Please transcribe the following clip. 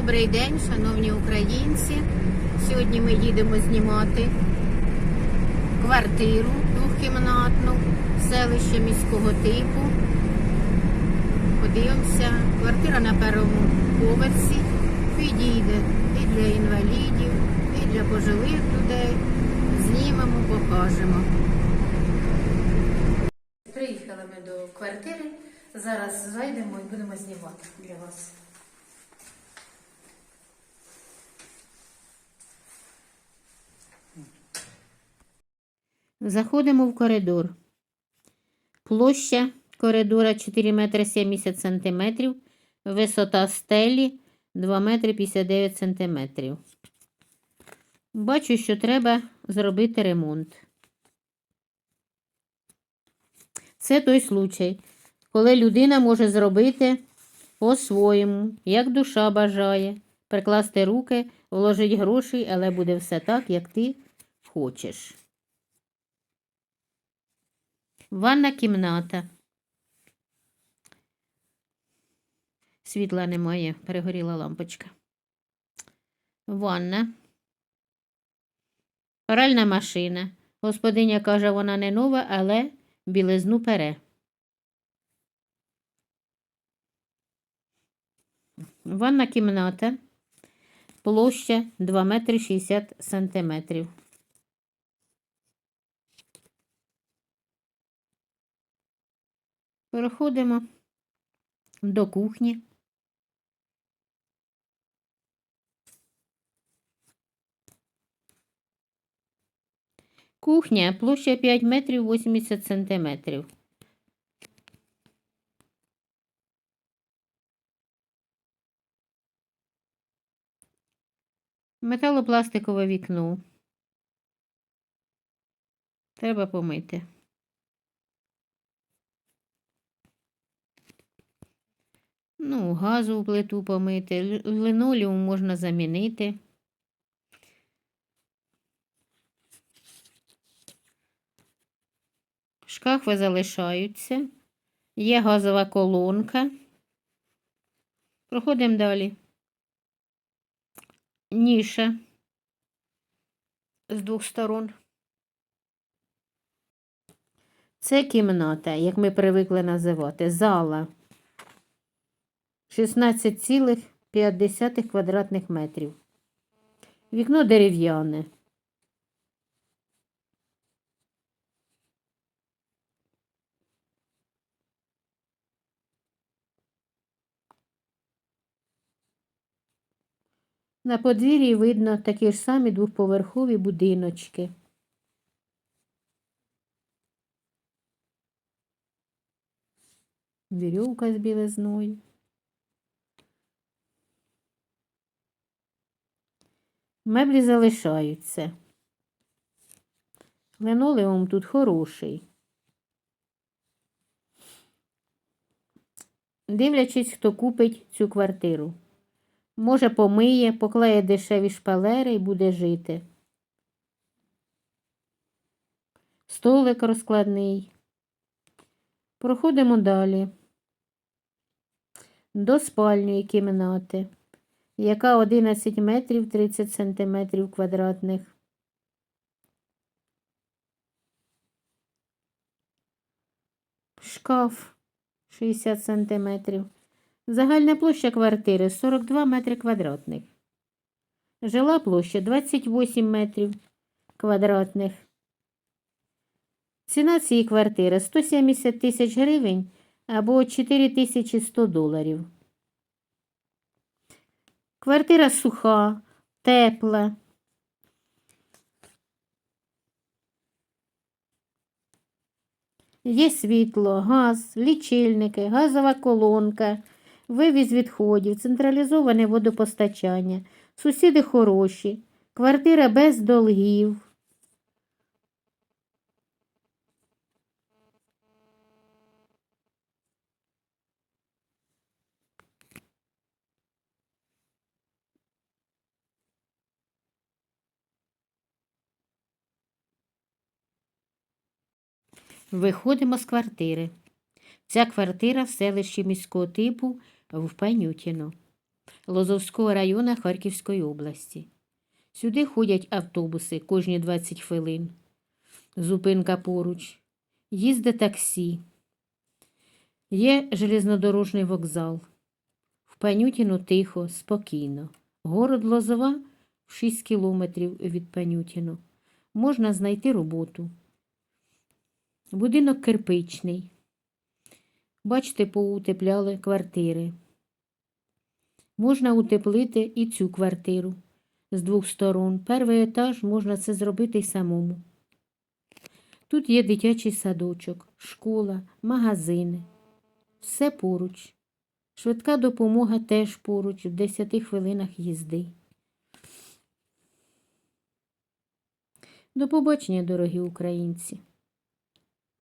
Добрий день, шановні українці. Сьогодні ми їдемо знімати квартиру двохкімнатну в селищі міського типу. Подивимося, квартира на першому поверсі підійде і для інвалідів, і для пожилих людей. Знімемо, покажемо. Приїхали ми до квартири. Зараз зайдемо і будемо знімати для вас. Заходимо в коридор. Площа коридора 4 метри 70 сантиметрів, висота стелі 2 метри 59 сантиметрів. Бачу, що треба зробити ремонт. Це той случай, коли людина може зробити по-своєму, як душа бажає, прикласти руки, вложити гроші, але буде все так, як ти хочеш. Ванна кімната. Світла немає, перегоріла лампочка. Ванна. Пральна машина. Господиня каже, вона не нова, але білизну пере. Ванна кімната. Площа 2 метри 60 сантиметрів. Переходимо до кухні. Кухня площа 5 метрів 80 сантиметрів. Металопластикове вікно. Треба помити. Ну, газову плиту помити, л- линолеум можна замінити. Шкафи залишаються. Є газова колонка. Проходимо далі. Ніша з двох сторон. Це кімната, як ми привикли називати, зала. 16,5 квадратних метрів. Вікно дерев'яне. На подвір'ї видно такі ж самі двохповерхові будиночки. Вірьовка з білизною. Меблі залишаються. Линолеум тут хороший. Дивлячись, хто купить цю квартиру. Може, помиє, поклеє дешеві шпалери і буде жити. Столик розкладний. Проходимо далі. До спальної кімнати яка 11 метрів 30 сантиметрів квадратних. Шкаф 60 сантиметрів. Загальна площа квартири 42 метри квадратних. Жила площа 28 метрів квадратних. Ціна цієї квартири 170 тисяч гривень або 4100 доларів. Квартира суха, тепла. Є світло, газ, лічильники, газова колонка, вивіз відходів, централізоване водопостачання. Сусіди хороші, квартира без долгів. Виходимо з квартири. Ця квартира в селищі міського типу в Панютіно. Лозовського району Харківської області. Сюди ходять автобуси кожні 20 хвилин. Зупинка поруч. Їзде таксі. Є железнодорожний вокзал. В Панютіно тихо, спокійно. Город Лозова в 6 кілометрів від Панютіно. Можна знайти роботу. Будинок кирпичний. Бачите, поутепляли квартири. Можна утеплити і цю квартиру з двох сторон. Перший етаж можна це зробити й самому. Тут є дитячий садочок, школа, магазини. Все поруч. Швидка допомога теж поруч, в 10 хвилинах їзди. До побачення, дорогі українці!